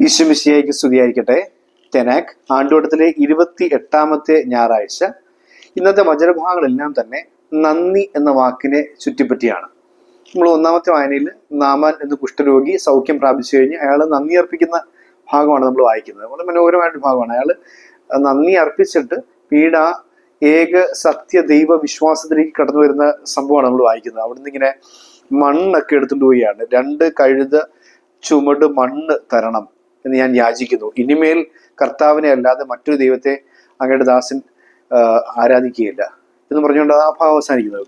ഈശ്വമിശിയായിക്ക് സ്തുതിയായിരിക്കട്ടെ. തെനാക് ആണ്ടുവട്ടത്തിലെ ഇരുപത്തി എട്ടാമത്തെ ഞായറാഴ്ച. ഇന്നത്തെ വചനഭാഗങ്ങളെല്ലാം തന്നെ നന്ദി എന്ന വാക്കിനെ ചുറ്റിപ്പറ്റിയാണ്. നമ്മൾ ഒന്നാമത്തെ വായനയിൽ നാമാൻ എന്ന കുഷ്ഠരോഗി സൗഖ്യം പ്രാപിച്ചു കഴിഞ്ഞ് അയാൾ നന്ദി അർപ്പിക്കുന്ന ഭാഗമാണ് നമ്മൾ വായിക്കുന്നത്. വളരെ മനോഹരമായൊരു ഭാഗമാണ്. അയാൾ നന്ദി അർപ്പിച്ചിട്ട് പീഡ ഏക സത്യ ദൈവ വിശ്വാസത്തിലേക്ക് കടന്നു വരുന്ന സംഭവമാണ് നമ്മൾ വായിക്കുന്നത്. അവിടുന്ന് ഇങ്ങനെ മണ്ണൊക്കെ എടുത്തുകൊണ്ട് പോവുകയാണ്. രണ്ട് കഴുത ചുമട് മണ്ണ് തരണം. എന്ന് ഞാൻ യാചിക്കുന്നു. ഇനിമേൽ കർത്താവിനെ അല്ലാതെ മറ്റൊരു ദൈവത്തെ അങ്ങയുടെ ദാസൻ ആരാധിക്കുകയില്ല. എന്ന് പറഞ്ഞുകൊണ്ട് ആ ഭാഗം അവസാനിക്കുന്നത്.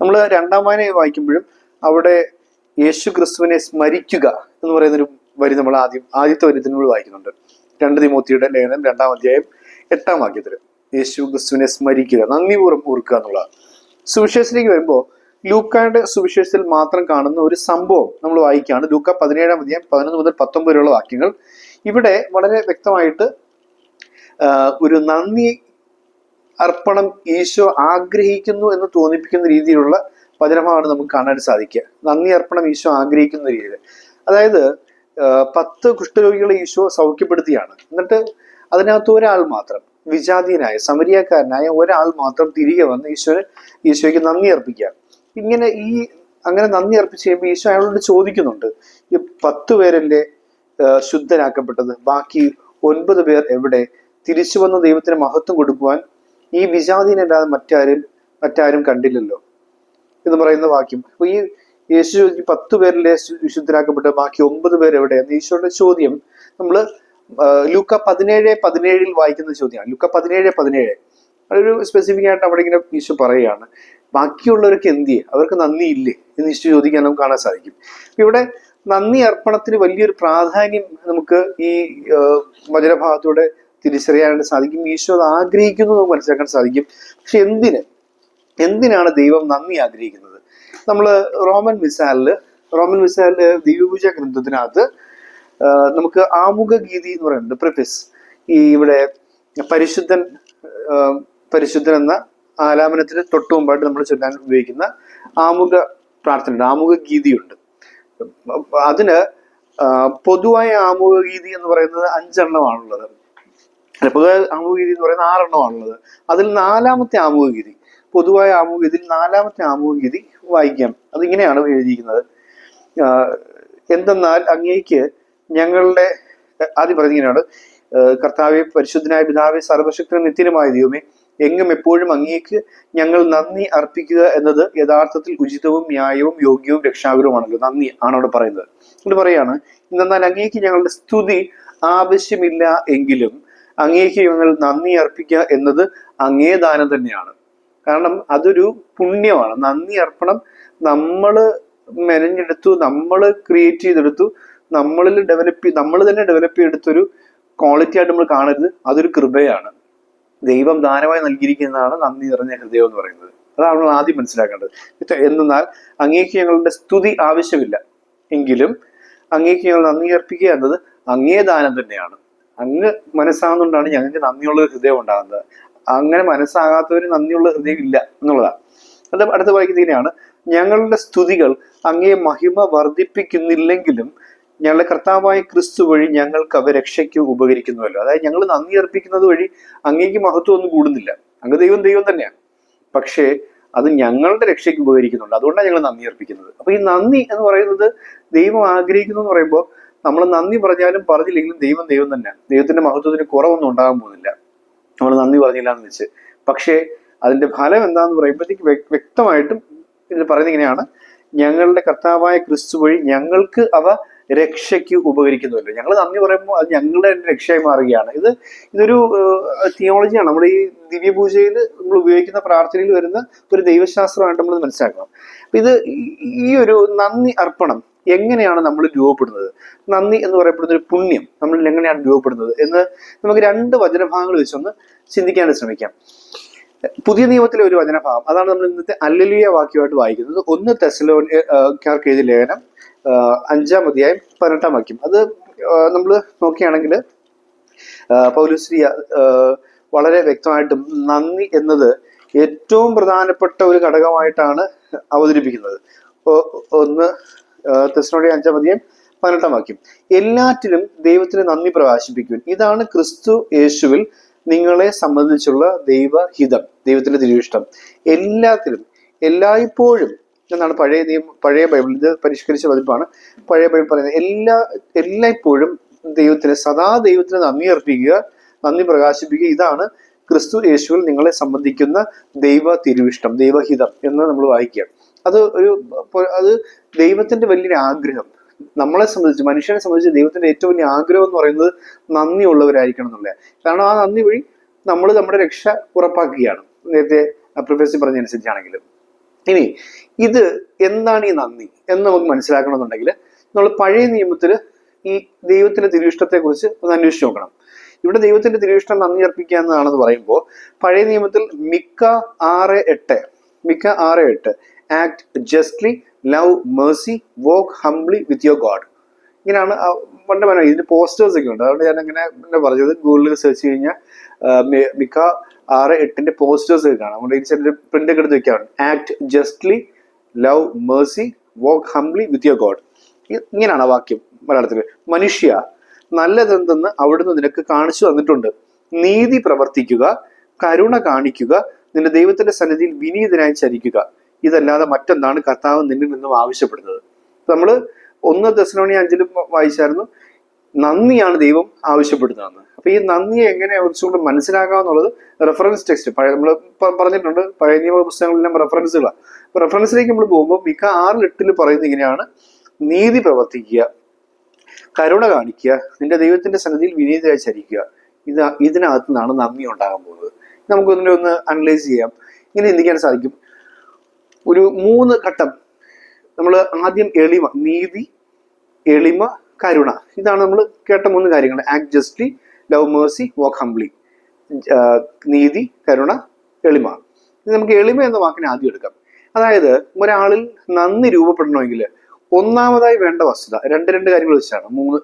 നമ്മൾ രണ്ടാം വായന വായിക്കുമ്പോഴും അവിടെ യേശു ക്രിസ്തുവിനെ സ്മരിക്കുക എന്ന് പറയുന്നൊരു വരി നമ്മൾ ആദ്യം ആദ്യത്തെ വരി നമ്മൾ വായിക്കുന്നുണ്ട്. രണ്ട് തിമോത്തിയുടെ ലേഖനം രണ്ടാം അധ്യായം എട്ടാം വാക്യത്തിൽ യേശു ക്രിസ്തുവിനെ സ്മരിക്കുക നന്ദി ഓർക്കുക എന്നുള്ളതാണ്. സുവിശേഷത്തിലേക്ക് വരുമ്പോൾ ലൂക്കായുടെ സുവിശേഷത്തിൽ മാത്രം കാണുന്ന ഒരു സംഭവം നമ്മൾ വായിക്കുകയാണ്. ലൂക്ക പതിനേഴാം അധ്യായം പതിനൊന്ന് മുതൽ പത്തൊമ്പത് വരെയുള്ള വാക്യങ്ങൾ. ഇവിടെ വളരെ വ്യക്തമായിട്ട് ഒരു നന്ദി അർപ്പണം ഈശോ ആഗ്രഹിക്കുന്നു എന്ന് തോന്നിപ്പിക്കുന്ന രീതിയിലുള്ള വചനമാണ് നമുക്ക് കാണാൻ സാധിക്കുക. നന്ദി അർപ്പണം ഈശോ ആഗ്രഹിക്കുന്ന രീതിയിൽ. അതായത് പത്ത് കുഷ്ഠരോഗികളെ ഈശോ സൗഖ്യപ്പെടുത്തിയാണ്. എന്നിട്ട് അതിനകത്ത് ഒരാൾ മാത്രം വിജാതീയനായ സമരിയക്കാരനായ ഒരാൾ മാത്രം തിരികെ വന്ന് ഈശോന് ഈശോയ്ക്ക് നന്ദി അർപ്പിക്കുക ഇങ്ങനെ ഈ അങ്ങനെ നന്ദി അർപ്പിച്ച് കഴിയുമ്പോൾ ഈശോ അയാളോട് ചോദിക്കുന്നുണ്ട് ഈ പത്ത് പേരല്ലേ ശുദ്ധനാക്കപ്പെട്ടത് ബാക്കി ഒൻപത് പേർ എവിടെ? തിരിച്ചു വന്ന ദൈവത്തിന് മഹത്വം കൊടുക്കുവാൻ ഈ വിജാതീനല്ലാതെ മറ്റാരും മറ്റാരും കണ്ടില്ലല്ലോ. എന്ന് പറയുന്ന വാക്യം. അപ്പൊ ഈ യേശു പത്ത് പേരിലെ വിശുദ്ധരാക്കപ്പെട്ട ബാക്കി ഒമ്പത് പേർ എവിടെ? എന്ന് ഈശോയുടെ ചോദ്യം നമ്മൾ ലൂക്ക പതിനേഴ് പതിനേഴിൽ വായിക്കുന്ന ചോദ്യമാണ്. ലൂക്ക പതിനേഴ് പതിനേഴ്. അതൊരു സ്പെസിഫിക് ആയിട്ട് അവിടെ ഇങ്ങനെ ഈശോ പറയുകയാണ്. ബാക്കിയുള്ളവർക്ക് എന്തിയെ അവർക്ക് നന്ദി ഇല്ലേ എന്ന് നിശ്ചയം ചോദിക്കാൻ നമുക്ക് കാണാൻ സാധിക്കും. ഇവിടെ നന്ദി അർപ്പണത്തിന് വലിയൊരു പ്രാധാന്യം നമുക്ക് ഈ വചനഭാഗത്തൂടെ തിരിച്ചറിയാനായിട്ട് സാധിക്കും. ഈശോ അത് ആഗ്രഹിക്കുന്നു നമുക്ക് മനസ്സിലാക്കാൻ സാധിക്കും. പക്ഷെ എന്തിന്? എന്തിനാണ് ദൈവം നന്ദി ആഗ്രഹിക്കുന്നത്? നമ്മൾ റോമൻ മിസാലിൽ റോമൻ മിസാലിൽ ദിവ്യപൂജ ഗ്രന്ഥത്തിനകത്ത് നമുക്ക് ആമുഖ ഗീതി എന്ന് പറയുന്നുണ്ട്. പ്രിഫിസ് ഈ ഇവിടെ പരിശുദ്ധൻ പരിശുദ്ധൻ എന്ന ആലാപനത്തിന് തൊട്ട് മുമ്പായിട്ട് നമ്മൾ ചൊല്ലാൻ ഉപയോഗിക്കുന്ന ആമുഖ പ്രാർത്ഥനയുണ്ട് ആമുഖ ഗീതിയുണ്ട്. അതിന് പൊതുവായ ആമുഖ ഗീതി എന്ന് പറയുന്നത് അഞ്ചെണ്ണമാണുള്ളത്. പൊതുവായ ആമുഖ ഗീതി എന്ന് പറയുന്നത് ആറെണ്ണമാണുള്ളത്. അതിൽ നാലാമത്തെ ആമുഖ ഗീതി പൊതുവായ ആമുഖ ഗീതിയിൽ നാലാമത്തെ ആമുഖ ഗീതി വായിക്കാം. അതിങ്ങനെയാണ് എഴുതിയിരിക്കുന്നത്. എന്തെന്നാൽ അങ്ങേക്ക് ഞങ്ങളുടെ ആദ്യം പറഞ്ഞിങ്ങനെയാണ് കർത്താവെ പരിശുദ്ധനായ പിതാവെ സർവശക്തനും നിത്യനുമായ ദൈവമേ എങ്ങും എപ്പോഴും അങ്ങേക്ക് ഞങ്ങൾ നന്ദി അർപ്പിക്കുക എന്നത് യഥാർത്ഥത്തിൽ ഉചിതവും ന്യായവും യോഗ്യവും രക്ഷാകരവുമാണല്ലോ. നന്ദി ആണ് അവിടെ പറയുന്നത്. എന്നിട്ട് പറയാണ് എന്നാൽ അങ്ങേക്ക് ഞങ്ങളുടെ സ്തുതി ആവശ്യമില്ല എങ്കിലും അങ്ങേക്ക് ഞങ്ങൾ നന്ദി അർപ്പിക്കുക എന്നത് അങ്ങേ ദാനം തന്നെയാണ്. കാരണം അതൊരു പുണ്യമാണ്. നന്ദി അർപ്പണം നമ്മൾ മെനഞ്ഞെടുത്തു നമ്മൾ ക്രിയേറ്റ് ചെയ്തെടുത്തു നമ്മളിൽ ഡെവലപ്പ് നമ്മൾ തന്നെ ഡെവലപ്പ് ചെയ്തെടുത്തൊരു ക്വാളിറ്റി ആയിട്ട് നമ്മൾ കാണരുത്. അതൊരു കൃപയാണ്. ദൈവം ദാനമായി നൽകിയിരിക്കുന്നതാണ് നന്ദി നിറഞ്ഞ ഹൃദയം എന്ന് പറയുന്നത്. അതാണ് നമ്മൾ ആദ്യം മനസ്സിലാക്കേണ്ടത്. എന്നാൽ അങ്ങേക്ക് ഞങ്ങളുടെ സ്തുതി ആവശ്യമില്ല. എങ്കിലും അങ്ങേക്ക് ഞങ്ങൾ നന്ദി അർപ്പിക്കുക എന്നത് അങ്ങേ ദാനം തന്നെയാണ്. അങ്ങ് മനസ്സാകുന്നതുകൊണ്ടാണ് ഞങ്ങൾക്ക് നന്ദിയുള്ള ഹൃദയം ഉണ്ടാകുന്നത്. അങ്ങനെ മനസ്സാകാത്തവര് നന്ദിയുള്ള ഹൃദയം ഇല്ല എന്നുള്ളതാണ്. അത് അടുത്ത വായിക്കുന്നത് ഇങ്ങനെയാണ്. ഞങ്ങളുടെ സ്തുതികൾ അങ്ങേ മഹിമ വർദ്ധിപ്പിക്കുന്നില്ലെങ്കിലും ഞങ്ങളുടെ കർത്താവായ ക്രിസ്തു വഴി ഞങ്ങൾക്ക് അവ രക്ഷയ്ക്ക് ഉപകരിക്കുന്നുവല്ലോ. അതായത് ഞങ്ങൾ നന്ദി അർപ്പിക്കുന്നത് വഴി അങ്ങേക്ക് മഹത്വം ഒന്നും കൂടുന്നില്ല. അങ്ങ് ദൈവം ദൈവം തന്നെയാണ് പക്ഷേ അത് ഞങ്ങളുടെ രക്ഷയ്ക്ക് ഉപകരിക്കുന്നുണ്ട്. അതുകൊണ്ടാണ് ഞങ്ങൾ നന്ദി അർപ്പിക്കുന്നത് അപ്പൊ ഈ നന്ദി എന്ന് പറയുന്നത് ദൈവം ആഗ്രഹിക്കുന്നു എന്ന് പറയുമ്പോൾ നമ്മൾ നന്ദി പറഞ്ഞാലും പറഞ്ഞില്ലെങ്കിലും ദൈവം ദൈവം തന്നെയാണ് ദൈവത്തിന്റെ മഹത്വത്തിന് കുറവൊന്നും ഉണ്ടാകാൻ പോകുന്നില്ല. നമ്മൾ നന്ദി പറഞ്ഞില്ല എന്ന് വെച്ച്. പക്ഷേ അതിന്റെ ഫലം എന്താന്ന് പറയുമ്പോഴത്തേക്ക് വ്യക്തമായിട്ടും ഇത് പറയുന്നത് ഇങ്ങനെയാണ്. ഞങ്ങളുടെ കർത്താവായ ക്രിസ്തു വഴി ഞങ്ങൾക്ക് അവ രക്ഷയ്ക്ക് ഉപകരിക്കുന്നുമില്ല ഞങ്ങൾ നന്ദി പറയുമ്പോൾ അത് ഞങ്ങളുടെ രക്ഷയായി മാറുകയാണ്. ഇത് ഇതൊരു തിയോളജിയാണ് നമ്മുടെ ഈ ദിവ്യപൂജയിൽ നമ്മൾ ഉപയോഗിക്കുന്ന പ്രാർത്ഥനയിൽ വരുന്ന ഒരു ദൈവശാസ്ത്രമായിട്ട് നമ്മൾ മനസ്സിലാക്കണം. അപ്പൊ ഇത് ഈ- ഒരു നന്ദി അർപ്പണം എങ്ങനെയാണ് നമ്മൾ രൂപപ്പെടുന്നത്? നന്ദി എന്ന് പറയപ്പെടുന്ന ഒരു പുണ്യം നമ്മൾ എങ്ങനെയാണ് രൂപപ്പെടുന്നത് എന്ന് നമുക്ക് രണ്ട് വചനഭാഗങ്ങൾ വെച്ചൊന്ന് ചിന്തിക്കാൻ ശ്രമിക്കാം. പുതിയ നിയമത്തിലെ ഒരു വചനഭാഗം അതാണ് നമ്മൾ ഇന്നത്തെ അല്ലലിയ വാക്യമായിട്ട് വായിക്കുന്നത്. ഒന്ന് തെസലോക്കാർക്ക് എഴുതിയ ലേഖനം. അഞ്ചാം അധ്യായം പതിനെട്ടാം വാക്യം. അത് നമ്മൾ നോക്കുകയാണെങ്കിൽ പൗലുശ്രീ വളരെ വ്യക്തമായിട്ടും നന്ദി എന്നത് ഏറ്റവും പ്രധാനപ്പെട്ട ഒരു ഘടകമായിട്ടാണ് അവതരിപ്പിക്കുന്നത്. ഒന്ന് തെസ്നോടെ അഞ്ചാം അധ്യായം പതിനെട്ടാം വാക്യം. എല്ലാറ്റിലും ദൈവത്തിന് നന്ദി പ്രകാശിപ്പിക്കുവാൻ. ഇതാണ് ക്രിസ്തു യേശുവിൽ നിങ്ങളെ സംബന്ധിച്ചുള്ള ദൈവഹിതം ദൈവത്തിന്റെ തിരുവിഷ്ടം. എല്ലാത്തിലും എല്ലായ്പ്പോഴും എന്നാണ് പഴയ നിയമം പഴയ ബൈബിൾ. ഇത് പരിഷ്കരിച്ച പതിപ്പാണ്. പഴയ ബൈബിൾ പറയുന്നത് എല്ലാ എല്ലായ്പ്പോഴും ദൈവത്തിന് സദാ ദൈവത്തിന് നന്ദി അർപ്പിക്കുക നന്ദി പ്രകാശിപ്പിക്കുക. ഇതാണ് ക്രിസ്തു യേശുവിൽ നിങ്ങളെ സംബന്ധിക്കുന്ന ദൈവ തിരുവിഷ്ടം ദൈവഹിതം എന്ന് നമ്മൾ വായിക്കുക. അത് ഒരു അത് ദൈവത്തിന്റെ വലിയൊരു ആഗ്രഹം. നമ്മളെ സംബന്ധിച്ച് മനുഷ്യനെ സംബന്ധിച്ച് ദൈവത്തിന്റെ ഏറ്റവും വലിയ ആഗ്രഹം എന്ന് പറയുന്നത് നന്ദിയുള്ളവരായിരിക്കണം എന്നുള്ളതാണ് കാരണം ആ നന്ദി വഴി നമ്മൾ നമ്മുടെ രക്ഷ ഉറപ്പാക്കുകയാണ്. നേരത്തെ പ്രൊഫസർ പറഞ്ഞതനുസരിച്ചാണെങ്കിലും ഇനി ഇത് എന്താണ് ഈ നന്ദി എന്ന് നമുക്ക് മനസ്സിലാക്കണമെന്നുണ്ടെങ്കിൽ നമ്മൾ പഴയ നിയമത്തിൽ ഈ ദൈവത്തിന്റെ തിരുവിഷ്ടത്തെ കുറിച്ച് ഒന്ന് അന്വേഷിച്ച് നോക്കണം. ഇവിടെ ദൈവത്തിന്റെ തിരുവിഷ്ടം നന്ദി അർപ്പിക്കുക എന്നതാണെന്ന് പറയുമ്പോൾ പഴയ നിയമത്തിൽ മിക്ക ആറ് എട്ട് മിക്ക ആറ് എട്ട് act justly love mercy walk humbly with your God ഇങ്ങനെയാണ് പണ്ട് മനോ ഇതിന് പോസ്റ്റേഴ്സ് ഒക്കെ ഉണ്ട്. അതുകൊണ്ട് ഞാൻ ഇങ്ങനെ പറഞ്ഞത് ഗൂഗിളിൽ സെർച്ച് കഴിഞ്ഞാൽ മിക്ക ആറ് എട്ടിന്റെ പോസ്റ്റേഴ്സ് കാണാം. നമ്മുടെ ചെറിയ പ്രിന്റ് ഒക്കെ എടുത്ത് വെക്കാറുണ്ട്. Act justly love mercy walk humbly with your God ഇങ്ങനെയാണ് വാക്യം മലയാളത്തിൽ മനുഷ്യ നല്ലതെന്തെന്ന് അവിടുന്ന് നിനക്ക് കാണിച്ചു തന്നിട്ടുണ്ട്. നീതി പ്രവർത്തിക്കുക കരുണ കാണിക്കുക നിന്റെ ദൈവത്തിന്റെ സന്നിധിയിൽ വിനീതനായി ചരിക്കുക. ഇതല്ലാതെ മറ്റൊന്നാണ് കർത്താവ് നിന്നിൽ നിന്നും ആവശ്യപ്പെടുന്നത്? നമ്മൾ ഒന്ന് ദശലോണി അഞ്ചിലും വായിച്ചായിരുന്നു. നന്ദിയാണ് ദൈവം ആവശ്യപ്പെടുന്നതെന്ന് അപ്പൊ ഈ നന്ദിയെ എങ്ങനെ കുറച്ചുകൂടി മനസ്സിലാക്കാമെന്നുള്ളത് റെഫറൻസ് ടെക്സ്റ്റ് പഴയ നമ്മൾ പറഞ്ഞിട്ടുണ്ട് പഴയ നിയമ പുസ്തകങ്ങളെല്ലാം റെഫറൻസുകളാണ് റെഫറൻസിലേക്ക് നമ്മൾ പോകുമ്പോൾ മിക്ക ആറിൽ എട്ടിൽ പറയുന്നത് ഇങ്ങനെയാണ്. നീതി പ്രവർത്തിക്കുക കരുണ കാണിക്കുക നിന്റെ ദൈവത്തിന്റെ സന്നിധിയിൽ വിനീതരായി ചരിക്കുക. ഇത് ഇതിനകത്ത് നിന്നാണ് നന്ദി ഉണ്ടാകാൻ പോകുന്നത്. നമുക്ക് ഇതിനെ ഒന്ന് അനലൈസ് ചെയ്യാം. ഇങ്ങനെ ചിന്തിക്കാൻ സാധിക്കും. ഒരു മൂന്ന് ഘട്ടം. നമ്മൾ ആദ്യം എളിമ നീതി എളിമ കരുണ. ഇതാണ് നമ്മൾ കേട്ട മൂന്ന് കാര്യങ്ങൾ act justly love mercy walk humbly നീതി കരുണ എളിമ. ഇത് നമുക്ക് എളിമ എന്ന വാക്കിനെ ആദ്യം എടുക്കാം. അതായത് ഒരാളിൽ നന്ദി രൂപപ്പെടണമെങ്കിൽ ഒന്നാമതായി വേണ്ട വസ്തുത രണ്ട് രണ്ട് കാര്യങ്ങൾ വെച്ചാണ്. മൂന്ന്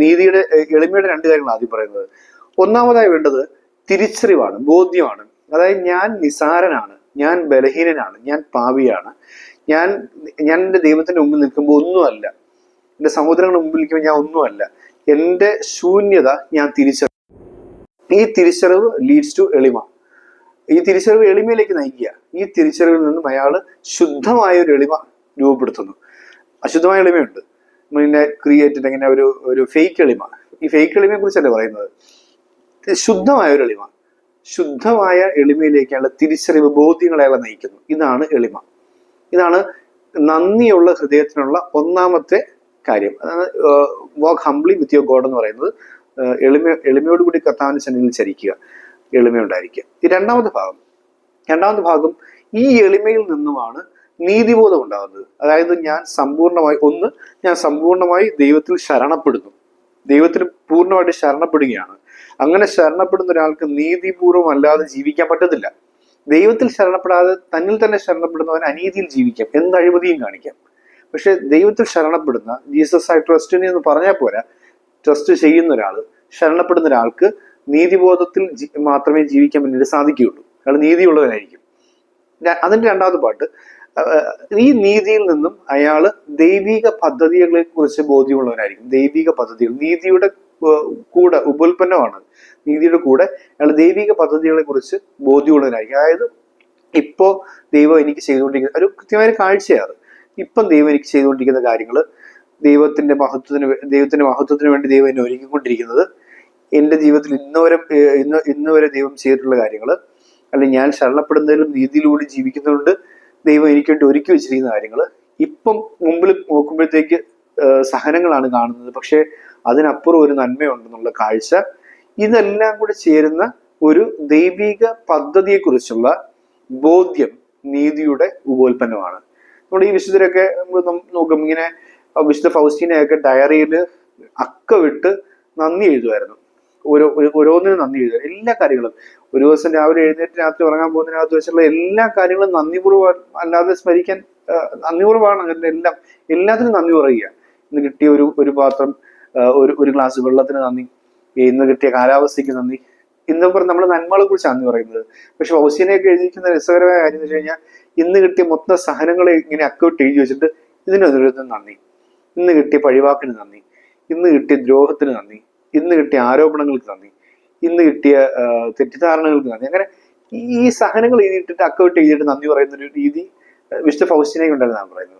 നീതിയുടെ എളിമയുടെ രണ്ട് കാര്യങ്ങൾ ആദ്യം പറയുന്നത്. ഒന്നാമതായി വേണ്ടത് തിരിച്ചറിവാണ് ബോധ്യമാണ്. അതായത് ഞാൻ നിസാരനാണ് ഞാൻ ബലഹീനനാണ് ഞാൻ പാവിയാണ് ഞാൻ ഞാൻ എന്റെ ദൈവത്തിന്റെ മുമ്പിൽ നിൽക്കുമ്പോൾ ഒന്നുമല്ല. എന്റെ സഹോദരങ്ങളുടെ മുമ്പിൽ ഞാൻ ഒന്നുമല്ല. എന്റെ ശൂന്യത ഞാൻ തിരിച്ചറിവ് ഈ തിരിച്ചറിവ് ലീഡ്സ് ടു എളിമ. ഈ തിരിച്ചറിവ് എളിമയിലേക്ക് നയിക്കുക. ഈ തിരിച്ചറിവിൽ നിന്നും അയാൾ ശുദ്ധമായ ഒരു എളിമ രൂപപ്പെടുത്തുന്നു. അശുദ്ധമായ എളിമയുണ്ട്. പിന്നെ ക്രിയേറ്റഡ് ഇങ്ങനെ ഒരു ഒരു ഫേക്ക് എളിമ. ഈ ഫേക്ക് എളിമയെ കുറിച്ചല്ലേ പറയുന്നത്? ശുദ്ധമായ ഒരു എളിമ. ശുദ്ധമായ എളിമയിലേക്കുള്ള തിരിച്ചറിവ് ബോധ്യങ്ങളെ അയാളെ നയിക്കുന്നു. ഇതാണ് എളിമ. ഇതാണ് നന്ദിയുള്ള ഹൃദയത്തിനുള്ള ഒന്നാമത്തെ കാര്യം. അതാണ് walk humbly with your God എന്ന് പറയുന്നത് എളിമ എളിമയോടുകൂടി കർത്താവിന്റെ സന്നിധിയിൽ ചരിക്കുക എളിമയുണ്ടായിരിക്കുക. ഈ രണ്ടാമത്തെ ഭാഗം രണ്ടാമത്തെ ഭാഗം ഈ എളിമയിൽ നിന്നുമാണ് നീതിബോധം ഉണ്ടാകുന്നത്. അതായത് ഞാൻ സമ്പൂർണമായി ഒന്ന് ഞാൻ സമ്പൂർണമായി ദൈവത്തിൽ ശരണപ്പെടുന്നു. ദൈവത്തിൽ പൂർണമായിട്ട് ശരണപ്പെടുകയാണ്. അങ്ങനെ ശരണപ്പെടുന്ന ഒരാൾക്ക് നീതിപൂർവം അല്ലാതെ ജീവിക്കാൻ പറ്റത്തില്ല. ദൈവത്തിൽ ശരണപ്പെടാതെ തന്നിൽ തന്നെ ശരണപ്പെടുന്നവൻ അനീതിയിൽ ജീവിക്കാം. എന്ത് അഴിമതിയും കാണിക്കാം. പക്ഷെ ദൈവത്തിൽ ശരണപ്പെടുന്ന ജീസസ് ആയി ട്രസ്റ്റിനെ എന്ന് പറഞ്ഞാൽ പോരാ. ട്രസ്റ്റ് ചെയ്യുന്ന ഒരാൾ ശരണപ്പെടുന്ന ഒരാൾക്ക് നീതിബോധത്തിൽ മാത്രമേ ജീവിക്കാൻ വേണ്ടി സാധിക്കുകയുള്ളൂ. അയാൾ നീതിയുള്ളവനായിരിക്കും. അതിന്റെ രണ്ടാമത്തെ പാട്ട് ഈ നീതിയിൽ നിന്നും അയാൾ ദൈവിക പദ്ധതികളെ കുറിച്ച് ബോധ്യമുള്ളവനായിരിക്കും. ദൈവിക പദ്ധതികൾ നീതിയുടെ കൂടെ ഉപോൽപ്പന്നമാണ്. നീതിയുടെ കൂടെ അയാൾ ദൈവിക പദ്ധതികളെ കുറിച്ച് ബോധ്യമുള്ളവനായിരിക്കും. അതായത് ഇപ്പോ ദൈവം എനിക്ക് ചെയ്തുകൊണ്ടിരിക്കുന്ന ഒരു കൃത്യമായ കാഴ്ചയാണ്. ഇപ്പം ദൈവം എനിക്ക് ചെയ്തുകൊണ്ടിരിക്കുന്ന കാര്യങ്ങൾ ദൈവത്തിന്റെ മഹത്വത്തിന് ദൈവത്തിന്റെ മഹത്വത്തിന് വേണ്ടി ദൈവം എന്നെ ഒരുക്കിക്കൊണ്ടിരിക്കുന്നത് എന്റെ ജീവിതത്തിൽ ഇന്നുവരെ ഇന്ന് ഇന്ന് വരെ ദൈവം ചെയ്തിട്ടുള്ള കാര്യങ്ങൾ അല്ലെങ്കിൽ ഞാൻ ശരണപ്പെടുന്നതിലും നീതിയിലൂടെ ജീവിക്കുന്നതുകൊണ്ട് ദൈവം എനിക്ക് വേണ്ടി ഒരുക്കി വെച്ചിരിക്കുന്ന കാര്യങ്ങൾ ഇപ്പം മുമ്പിൽ നോക്കുമ്പോഴത്തേക്ക് സഹനങ്ങളാണ് കാണുന്നത്. പക്ഷേ അതിനപ്പുറം ഒരു നന്മയുണ്ടെന്നുള്ള കാഴ്ച ഇതെല്ലാം കൂടെ ചേരുന്ന ഒരു ദൈവിക പദ്ധതിയെക്കുറിച്ചുള്ള ബോധ്യം നീതിയുടെ ഉപോൽപ്പന്നമാണ്. നമ്മുടെ ഈ വിശുദ്ധരൊക്കെ നോക്കും. ഇങ്ങനെ വിശുദ്ധ ഫൗസ്റ്റീനെയൊക്കെ ഡയറിയിൽ അക്ക വിട്ട് നന്ദി എഴുതുമായിരുന്നു ഓരോ ഓരോന്നിനും നന്ദി എഴുതുക. എല്ലാ കാര്യങ്ങളും. ഒരു ദിവസം രാവിലെ എഴുന്നേറ്റ് രാത്രി ഉറങ്ങാൻ പോകുന്നതിനകത്ത് വെച്ചുള്ള എല്ലാ കാര്യങ്ങളും നന്ദിപൂർവം അല്ലാതെ സ്മരിക്കാൻ നന്ദിപൂർവമാണ് അങ്ങനെ എല്ലാം. എല്ലാത്തിനും നന്ദി പറയുക. ഇന്ന് കിട്ടിയ ഒരു ഒരു പാത്രം ഒരു ഒരു ഗ്ലാസ് വെള്ളത്തിന് നന്ദി. ഇന്ന് കിട്ടിയ കാലാവസ്ഥയ്ക്ക് നന്ദി. ഇന്ന് പറഞ്ഞ നമ്മൾ നന്മകളെ കുറിച്ച് നന്ദി പറയുന്നത്. പക്ഷെ ഫൗസിനെയൊക്കെ എഴുതിയിരിക്കുന്ന രസകരമായ കാര്യം എന്ന് വെച്ച് കഴിഞ്ഞാൽ ഇന്ന് കിട്ടിയ മൊത്തം സഹനങ്ങളെ ഇങ്ങനെ അക്കൗട്ട് എഴുതി വെച്ചിട്ട് ഒരു നന്ദി. ഇന്ന് കിട്ടിയ പഴിവാക്കിന് നന്ദി. ഇന്ന് കിട്ടിയ ദ്രോഹത്തിന് നന്ദി. ഇന്ന് കിട്ടിയ ആരോപണങ്ങൾക്ക് നന്ദി. ഇന്ന് കിട്ടിയ തെറ്റിദ്ധാരണകൾക്ക് നന്ദി. അങ്ങനെ ഈ സഹനങ്ങൾ എഴുതിയിട്ടിട്ട് അക്കൗട്ട് എഴുതിയിട്ട് നന്ദി പറയുന്ന ഒരു രീതി വിശുദ്ധ ഫൗസ്റ്റിനെ കൊണ്ടാണ് പറയുന്നത്.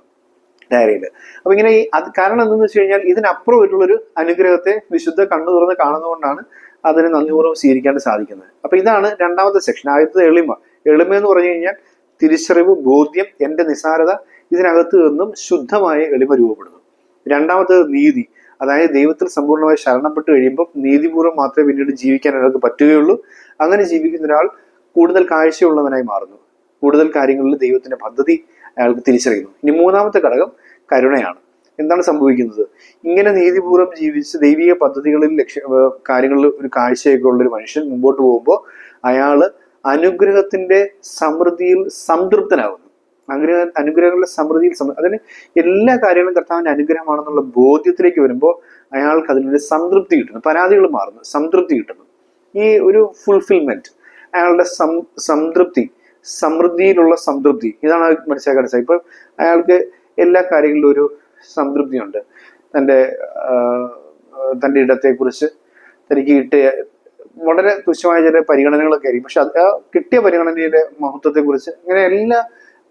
ഡയറിയിൽ. അപ്പൊ ഇങ്ങനെ ഈ അത് കാരണം എന്തെന്ന് വെച്ച് കഴിഞ്ഞാൽ ഇതിനപ്പുറം ഒരു അനുഗ്രഹത്തെ വിശുദ്ധ കണ്ണു തുറന്ന് കാണുന്നതുകൊണ്ടാണ് അതിനെ നന്ദിപൂർവം സ്വീകരിക്കാൻ സാധിക്കുന്നത്. അപ്പൊ ഇതാണ് രണ്ടാമത്തെ സെക്ഷൻ ആദ്യത്തെ എളിമ. എളിമ എന്ന് പറഞ്ഞു കഴിഞ്ഞാൽ തിരിച്ചറിവ് ബോധ്യം എന്റെ നിസാരത ഇതിനകത്ത് നിന്നും ശുദ്ധമായ എളിമ രൂപപ്പെടുന്നു. രണ്ടാമത്തത് നീതി. അതായത് ദൈവത്തിൽ സമ്പൂർണമായി ശരണപ്പെട്ട് കഴിയുമ്പോൾ നീതിപൂർവം മാത്രമേ പിന്നീട് ജീവിക്കാൻ ഒരാൾക്ക് പറ്റുകയുള്ളൂ. അങ്ങനെ ജീവിക്കുന്ന ഒരാൾ കൂടുതൽ കാഴ്ചയുള്ളവനായി മാറുന്നു. കൂടുതൽ കാര്യങ്ങളിൽ ദൈവത്തിന്റെ പദ്ധതി അയാൾക്ക് തിരിച്ചറിയുന്നു. ഇനി മൂന്നാമത്തെ ഘടകം കരുണയാണ്. എന്താണ് സംഭവിക്കുന്നത്? ഇങ്ങനെ നീതിപൂർവം ജീവിച്ച് ദൈവിക പദ്ധതികളിൽ ലക്ഷ്യ കാര്യങ്ങളിൽ ഒരു കാഴ്ചയൊക്കെ ഉള്ള ഒരു മനുഷ്യൻ മുമ്പോട്ട് പോകുമ്പോൾ അയാൾ അനുഗ്രഹത്തിന്റെ സമൃദ്ധിയിൽ സംതൃപ്തനാകുന്നു. അനുഗ്രഹ അനുഗ്രഹങ്ങളുടെ സമൃദ്ധിയിൽ സമൃദ്ധി അതിന് എല്ലാ കാര്യങ്ങളും കർത്താവിന്റെ അനുഗ്രഹമാണെന്നുള്ള ബോധ്യത്തിലേക്ക് വരുമ്പോൾ അയാൾക്ക് അതിനൊരു സംതൃപ്തി കിട്ടുന്നു. പരാതികൾ മാറുന്നു സംതൃപ്തി കിട്ടുന്നു. ഈ ഒരു ഫുൾഫിൽമെന്റ് അയാളുടെ സം സംതൃപ്തി സമൃദ്ധിയിലുള്ള സംതൃപ്തി ഇതാണ് മനസ്സിലാക്കാൻ സാധിക്കും ഇപ്പൊ അയാൾക്ക് എല്ലാ കാര്യങ്ങളിലും ഒരു സംതൃപ്തിയുണ്ട്. തന്റെ തന്റെ ഇടത്തെക്കുറിച്ച് തനിക്ക് കിട്ടിയ വളരെ തുച്ഛമായ ചില പരിഗണനകളൊക്കെ ആയിരിക്കും. പക്ഷെ അത് ആ കിട്ടിയ പരിഗണനയിലെ മഹത്വത്തെക്കുറിച്ച് ഇങ്ങനെ എല്ലാ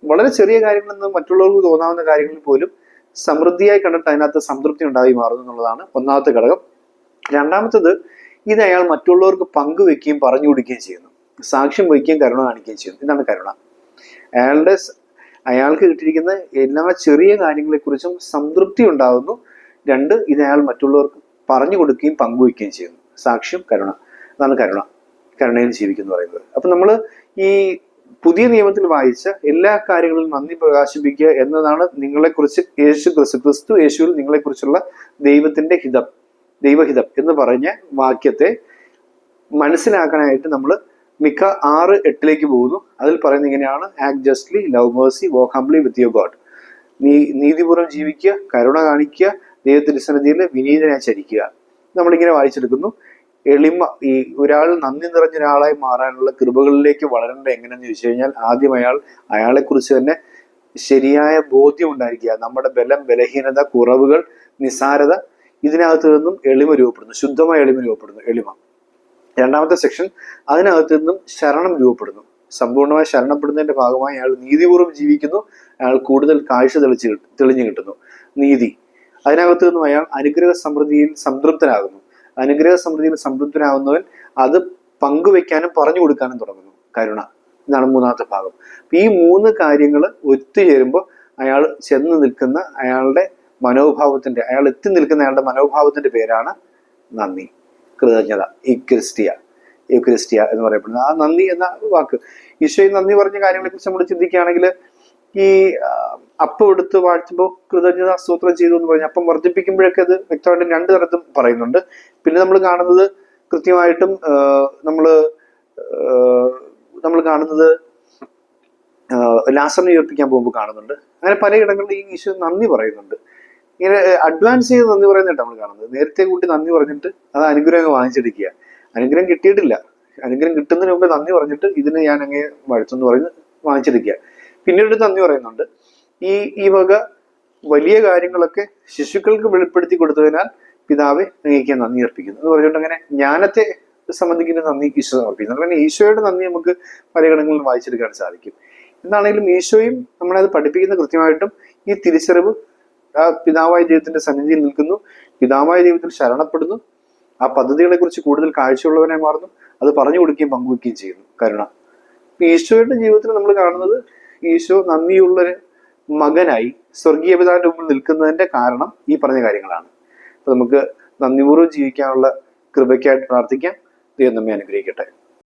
വളരെ ചെറിയ കാര്യങ്ങളിൽ നിന്ന് മറ്റുള്ളവർക്ക് തോന്നാവുന്ന കാര്യങ്ങളിൽ പോലും സമൃദ്ധിയായി കണ്ടിട്ട് അതിനകത്ത് സംതൃപ്തി ഉണ്ടായി മാറുന്നു എന്നുള്ളതാണ് ഒന്നാമത്തെ ഘടകം. രണ്ടാമത്തത് ഇത് അയാൾ മറ്റുള്ളവർക്ക് പങ്കുവെക്കുകയും പറഞ്ഞു കൊടുക്കുകയും ചെയ്യുന്നു. സാക്ഷ്യം വഹിക്കുകയും കരുണ കാണിക്കുകയും ചെയ്യുന്നു. ഇതാണ് കരുണ. അയാളുടെ അയാൾക്ക് കിട്ടിയിരിക്കുന്ന എല്ലാ ചെറിയ കാര്യങ്ങളെക്കുറിച്ചും സംതൃപ്തി ഉണ്ടാകുന്നു രണ്ട് ഇത് അയാൾ മറ്റുള്ളവർക്ക് പറഞ്ഞു കൊടുക്കുകയും പങ്കുവയ്ക്കുകയും ചെയ്യുന്നു. സാക്ഷ്യം കരുണ. അതാണ് കരുണ കരുണയിൽ ജീവിക്കുന്നു പറയുന്നത്. അപ്പൊ നമ്മൾ ഈ പുതിയ നിയമത്തിൽ വായിച്ച എല്ലാ കാര്യങ്ങളിലും നന്ദി പ്രകാശിപ്പിക്കുക എന്നതാണ് നിങ്ങളെക്കുറിച്ച് യേശു ക്രിസ്തു യേശുവിൽ നിങ്ങളെക്കുറിച്ചുള്ള ദൈവത്തിന്റെ ഹിതം ദൈവഹിതം എന്ന് പറഞ്ഞ വാക്യത്തെ മനസ്സിലാക്കാനായിട്ട് നമ്മൾ മിക്ക ആറ് എട്ടിലേക്ക് പോകുന്നു. അതിൽ പറയുന്നത് ഇങ്ങനെയാണ്. Act justly love mercy walk humbly with your God നീ നീതിപൂർവം ജീവിക്കുക കരുണ കാണിക്കുക ദൈവത്തിന്റെ സന്നിധിയിൽ വിനീതനെ ചരിക്കുക. നമ്മളിങ്ങനെ വായിച്ചെടുക്കുന്നു. എളിമ ഈ ഒരാൾ നന്ദി നിറഞ്ഞ ഒരാളായി മാറാനുള്ള കൃപകളിലേക്ക് വളരേണ്ടത് എങ്ങനെയെന്ന് ചോദിച്ചു കഴിഞ്ഞാൽ ആദ്യം അയാൾ അയാളെക്കുറിച്ച് തന്നെ ശരിയായ ബോധ്യം ഉണ്ടായിരിക്കുക. നമ്മുടെ ബലം ബലഹീനത കുറവുകൾ നിസാരത ഇതിനകത്ത് നിന്നും എളിമ രൂപപ്പെടുന്നു. ശുദ്ധമായ എളിമ രൂപപ്പെടുന്നു. എളിമ. രണ്ടാമത്തെ സെക്ഷൻ അതിനകത്ത് നിന്നും ശരണം രൂപപ്പെടുന്നു. സമ്പൂർണമായി ശരണപ്പെടുന്നതിന്റെ ഭാഗമായി അയാൾ നീതിപൂർവം ജീവിക്കുന്നു. അയാൾ കൂടുതൽ കാഴ്ച തെളിച്ച് തെളിഞ്ഞു കിട്ടുന്നു. നീതി. അതിനകത്ത് നിന്നും അയാൾ അനുഗ്രഹ സമൃദ്ധിയിൽ സംതൃപ്തനാകുന്നു. അനുഗ്രഹ സമൃദ്ധിയിൽ സംതൃപ്തനാവുന്നവൻ അത് പങ്കുവെക്കാനും പറഞ്ഞു കൊടുക്കാനും തുടങ്ങുന്നു. കരുണ. ഇതാണ് മൂന്നാമത്തെ ഭാഗം. ഈ മൂന്ന് കാര്യങ്ങൾ ഒത്തുചേരുമ്പോൾ അയാൾ ചെന്ന് നിൽക്കുന്ന അയാളുടെ മനോഭാവത്തിന്റെ അയാൾ എത്തി നിൽക്കുന്ന അയാളുടെ മനോഭാവത്തിന്റെ പേരാണ് നന്ദി. കൃതജ്ഞത. ഇക്രിസ്റ്റിയ ക്രിസ്റ്റിയ എന്ന് പറയപ്പെടുന്നത് ആ നന്ദി എന്ന വാക്ക്. ഈശോയും നന്ദി പറഞ്ഞ കാര്യങ്ങളെ കുറിച്ച് നമ്മൾ ചിന്തിക്കുകയാണെങ്കിൽ ഈ അപ്പം എടുത്ത് വാഴ്ത്തുമ്പോൾ കൃതജ്ഞത സൂത്രം ചെയ്തു എന്ന് പറഞ്ഞു അപ്പം വർദ്ധിപ്പിക്കുമ്പോഴൊക്കെ അത് വ്യക്തമായിട്ടും രണ്ട് തരത്തും പറയുന്നുണ്ട്. പിന്നെ നമ്മൾ കാണുന്നത് കൃത്യമായിട്ടും നമ്മൾ നമ്മൾ കാണുന്നത് ലാസറിനെ ഉയർപ്പിക്കാൻ പോകുമ്പോൾ കാണുന്നുണ്ട്. അങ്ങനെ പലയിടങ്ങളിലും ഈ ഈശോ നന്ദി പറയുന്നുണ്ട്. ഇങ്ങനെ അഡ്വാൻസ് ചെയ്ത് നന്ദി പറയുന്നതായിട്ട് നമ്മൾ കാണുന്നത്. നേരത്തെ കൂട്ടി നന്ദി പറഞ്ഞിട്ട് അത് അനുഗ്രഹം വാങ്ങിച്ചെടുക്കുക. അനുഗ്രഹം കിട്ടിയിട്ടില്ല. അനുഗ്രഹം കിട്ടുന്നതിന് മുമ്പ് നന്ദി പറഞ്ഞിട്ട് ഇതിന് ഞാൻ അങ്ങേ എന്ന് പറഞ്ഞ് വാങ്ങിച്ചെടുക്കുക. പിന്നീട് നന്ദി പറയുന്നുണ്ട്. ഈ ഈ വക വലിയ കാര്യങ്ങളൊക്കെ ശിശുക്കൾക്ക് വെളിപ്പെടുത്തി കൊടുത്തതിനാൽ പിതാവെ അങ്ങേക്ക് നന്ദി അർപ്പിക്കുന്നു. എന്ന് പറഞ്ഞുകൊണ്ട് അങ്ങനെ ജ്ഞാനത്തെ സംബന്ധിക്കുന്ന നന്ദി ഈശോ സമർപ്പിക്കുന്നു അങ്ങനെ ഈശോയുടെ നന്ദി നമുക്ക് പല ഘടകങ്ങളിലും വായിച്ചെടുക്കാൻ സാധിക്കും. എന്താണെങ്കിലും ഈശോയും നമ്മളെ അത് പഠിപ്പിക്കുന്ന കൃത്യമായിട്ടും ഈ തിരിച്ചറിവ് ആ പിതാവായ ദൈവത്തിന്റെ സന്നിധിയിൽ നിൽക്കുന്നു. പിതാവായ ദൈവത്തിൽ ശരണപ്പെടുന്നു. ആ പദ്ധതികളെ കുറിച്ച് കൂടുതൽ കാഴ്ചയുള്ളവനെ മാറുന്നു. അത് പറഞ്ഞു കൊടുക്കുകയും പങ്കുവെക്കുകയും ചെയ്യുന്നു. കരുണ. ഈശോയുടെ ജീവിതത്തിൽ നമ്മൾ കാണുന്നത് ഈശോ നന്ദിയുള്ളൊരു മകനായി സ്വർഗീയ പിതാവിന്റെ മുമ്പിൽ നിൽക്കുന്നതിന്റെ കാരണം ഈ പറഞ്ഞ കാര്യങ്ങളാണ്. നമുക്ക് നന്ദിപൂർവം ജീവിക്കാനുള്ള കൃപയ്ക്കായിട്ട് പ്രാർത്ഥിക്കാം. ദൈവം നമ്മെ അനുഗ്രഹിക്കട്ടെ.